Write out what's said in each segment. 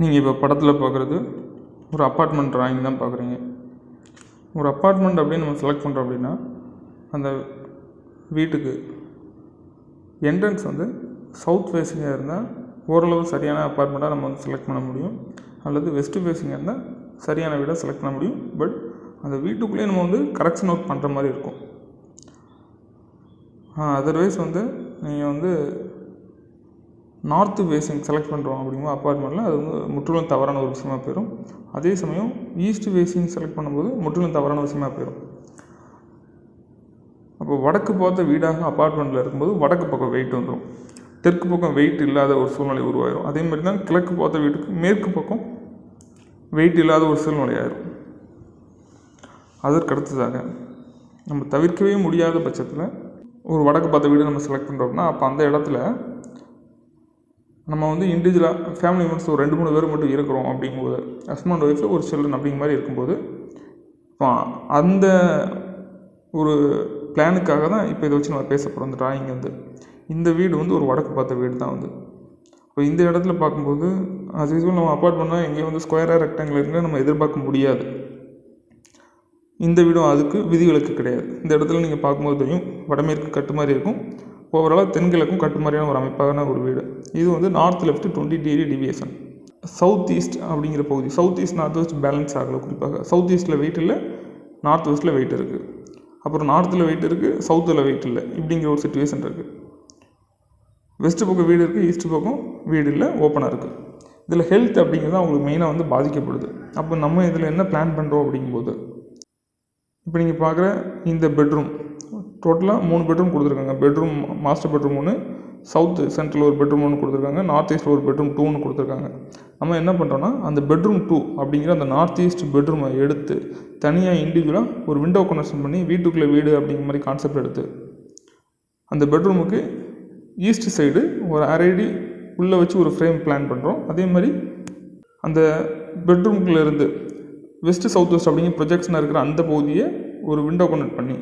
நீங்கள் இப்போ படத்தில் பார்க்குறது ஒரு அப்பார்ட்மெண்ட் ட்ராயிங் தான் பார்க்குறீங்க ஒரு அப்பார்ட்மெண்ட் அப்படின்னு நம்ம செலக்ட் பண்ணுறோம் அப்படின்னா அந்த வீட்டுக்கு என்ட்ரன்ஸ் வந்து சவுத் ஃபேஸிங்காக இருந்தால் ஓரளவு சரியான அப்பார்ட்மெண்ட்டாக நம்ம வந்து செலக்ட் பண்ண முடியும். அல்லது வெஸ்ட் ஃபேஸிங்காக இருந்தால் சரியான வீடாக செலக்ட் பண்ண முடியும். பட் அந்த வீட்டுக்குள்ளேயே நம்ம வந்து கரெக்ஷன் ஒர்க் பண்ணுற மாதிரி இருக்கும். அதர்வைஸ் வந்து நீங்கள் வந்து நார்த்து ஃபேஸிங் செலக்ட் பண்ணுறோம் அப்படிங்கும்போது அப்பார்ட்மெண்ட்டில் அது வந்து முற்றிலும் தவறான ஒரு விஷயமா போயிடும் அதே சமயம் ஈஸ்ட் ஃபேஸிங் செலக்ட் பண்ணும்போது முற்றிலும் தவறான விஷயமா போயிடும் அப்போ வடக்கு பார்த்த வீடாக அப்பார்ட்மெண்ட்டில் இருக்கும்போது வடக்கு பக்கம் வெயிட் வந்துடும் தெற்கு பக்கம் வெயிட் இல்லாத ஒரு சூழ்நிலை உருவாயிடும் அதே மாதிரி தான் கிழக்கு பார்த்த வீட்டுக்கு மேற்கு பக்கம் வெயிட் இல்லாத ஒரு சூழ்நிலை ஆயிரும். அதற்கு அடுத்ததாக நம்ம தவிர்க்கவே முடியாத பட்சத்தில் ஒரு வடக்கு பார்த்த வீடு நம்ம செலக்ட் பண்ணுறோம்னா அப்போ அந்த இடத்துல நம்ம வந்து இண்டிவிஜுவலாக ஃபேமிலி மெம்பர்ஸ் ஒரு ரெண்டு மூணு பேர் மட்டும் இருக்கிறோம் அப்படிங்கும்போது ஹஸ்பண்ட் ஒய்ஃபில் ஒரு சில்ட்ரன் அப்படிங்க மாதிரி இருக்கும்போது இப்போ அந்த ஒரு பிளானுக்காக தான் இப்போ இதை வச்சு நம்ம பேச போகிறோம் அந்த டிராயிங் வந்து. இந்த வீடு வந்து ஒரு வடக்கு பார்த்த வீடு தான் வந்து. இப்போ இந்த இடத்துல பார்க்கும்போது அஸ் யூஸ்வல் நம்ம அப்பார்ட்மெண்ட்னால் எங்கேயும் வந்து ஸ்கொயராக ரெக்டாங்கிள் நம்ம எதிர்பார்க்க முடியாது. இந்த வீடும் அதுக்கு விதிவிலக்கு கிடையாது. இந்த இடத்துல நீங்கள் பார்க்கும்போது தெரியும் வடமேற்கு கட்டு மாதிரி இருக்கும். ஓவராலாக தென்கிழக்கும் கட்டு மாதிரியான ஒரு அமைப்பான ஒரு வீடு. இது வந்து north left twenty degree deviation south east அப்படிங்கிற பகுதி. South east north west balance ஆகலை குறிப்பாக. சவுத் ஈஸ்ட்டில் வெயிட் இல்லை நார்த் வெஸ்ட்டில் வெயிட் இருக்குது அப்புறம் நார்த்தில் வெயிட் இருக்குது சவுத்தில் வெயிட் இல்லை. இப்படிங்கிற ஒரு சுச்சுவேஷன் இருக்குது வெஸ்ட்டு பக்கம் வீடு இருக்குது ஈஸ்ட் பக்கம் வீடு இல்லை ஓப்பனாக இருக்குது இதில் ஹெல்த் அப்படிங்கிறது அவங்களுக்கு மெயினாக வந்து பாதிக்கப்படுது. அப்போ நம்ம இதில் என்ன பிளான் பண்ணுறோம் அப்படிங்கும்போது இப்போ நீங்கள் பார்க்குற இந்த பெட்ரூம் டோட்டலாக மூணு பெட்ரூம் கொடுத்துருக்காங்க. பெட்ரூம் மாஸ்டர் பெட்ரூம் ஒன்று சவுத்து சென்ட்ரல் ஒரு பெட்ரூம் ஒன்று கொடுத்துருக்காங்க நார்த் ஈஸ்ட்டில் ஒரு பெட்ரூம் டூ ஒன்று கொடுத்துருக்காங்க. நம்ம என்ன பண்ணுறோன்னா அந்த பெட்ரூம் டூ அப்படிங்கிற அந்த நார்த் ஈஸ்ட் பெட்ரூமை எடுத்து தனியாக இண்டிவிஜுவலாக ஒரு விண்டோ கனெக்ஷன் பண்ணி வீட்டுக்குள்ளே வீடு அப்படிங்கிற மாதிரி கான்செப்ட் எடுத்து அந்த பெட்ரூமுக்கு ஈஸ்ட் சைடு ஒரு அரைடி உள்ளே வச்சு ஒரு ஃப்ரேம் பிளான் பண்ணுறோம் அதே மாதிரி அந்த பெட்ரூம்குள்ளேருந்து வெஸ்ட்டு வெஸ்ட் சவுத் வெஸ்ட் அப்படிங்கிற ப்ரொஜெக்ஷனாக இருக்கிற அந்த பகுதியை ஒரு விண்டோ கனெக்ட் பண்ணி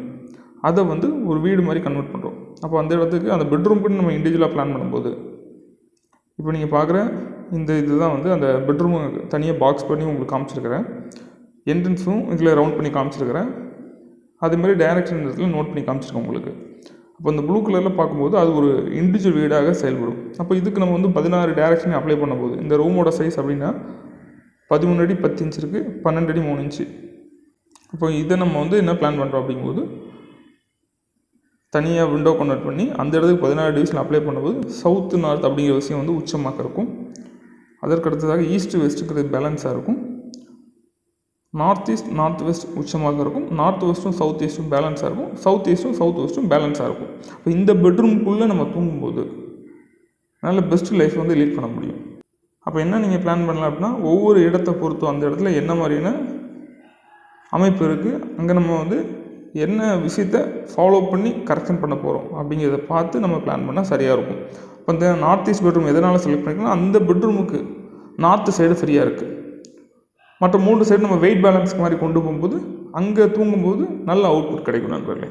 அதை வந்து ஒரு வீடு மாதிரி கன்வெர்ட் பண்ணுறோம் அப்போ அந்த இடத்துக்கு அந்த பெட்ரூம்க்குன்னு நம்ம இண்டிவிஜுவலாக பிளான் பண்ணும்போது இப்போ நீங்கள் பார்க்குற இந்த இதுதான் வந்து அந்த பெட்ரூமை தனியாக பாக்ஸ் பண்ணி உங்களுக்கு காமிச்சிருக்கிறேன். என்ட்ரன்ஸும் இதில் ரவுண்ட் பண்ணி காமிச்சிருக்கிறேன். அதேமாதிரி டைரக்ஷன் இடத்துல நோட் பண்ணி காமிச்சிருக்கேன் உங்களுக்கு. அப்போ அந்த ப்ளூ கலரில் பார்க்கும்போது அது ஒரு இண்டிவிஜுவல் வீடாக செயல்படும். அப்போ இதுக்கு நம்ம வந்து பதினாறு டேரக்ஷன் அப்ளை பண்ணும்போது இந்த ரூமோட சைஸ் அப்படின்னா பதிமூணு அடி பத்து இன்ச் இருக்குது பன்னெண்டு அடி மூணு இன்ச்சு அப்போ இதை நம்ம வந்து என்ன பிளான் பண்ணுறோம் அப்படிங்கும்போது தனியாக விண்டோ கன்வெர்ட் பண்ணி அந்த இடத்துக்கு பதினாறு டிவிஷன் அப்ளை பண்ணும்போது சவுத்து நார்த் அப்படிங்கிற விஷயம் வந்து உச்சமாக இருக்கும். அதற்கு அடுத்ததாக ஈஸ்ட் வெஸ்ட்டுங்கிறது பேலன்ஸாக இருக்கும். நார்த் ஈஸ்ட் நார்த் வெஸ்ட் உச்சமாக இருக்கும். நார்த் வெஸ்ட்டும் சவுத் ஈஸ்ட்டும் பேலன்ஸாக இருக்கும். சவுத் ஈஸ்ட்டும் சவுத் வெஸ்ட்டும் பேலன்ஸாக இருக்கும். இப்போ இந்த பெட்ரூம்குள்ளே நம்ம தூங்கும்போது நல்ல பெஸ்ட் லைஃப் வந்து லீட் பண்ண முடியும். அப்போ என்ன நீங்கள் பிளான் பண்ணலாம் அப்படின்னா ஒவ்வொரு இடத்தை பொறுத்தும் அந்த இடத்துல என்ன மாதிரியான அமைப்பு இருக்குது அங்கே நம்ம வந்து என்ன விஷயத்த ஃபாலோ பண்ணி கரெக்ஷன் பண்ண போகிறோம் அப்படிங்கிறத பார்த்து நம்ம பிளான் பண்ணால் சரியாக இருக்கும். இப்போ இந்த நார்த் ஈஸ்ட் பெட்ரூம் எதனால் செலக்ட் பண்ணிக்கலாம் அந்த பெட்ரூமுக்கு நார்த்து சைடு ஃப்ரீயாக இருக்குது மற்ற மூன்று சைடு நம்ம வெயிட் பேலன்ஸ்க்கு மாதிரி கொண்டு போகும்போது அங்கே தூங்கும்போது நல்ல அவுட்புட் கிடைக்கும் நண்பர்களே.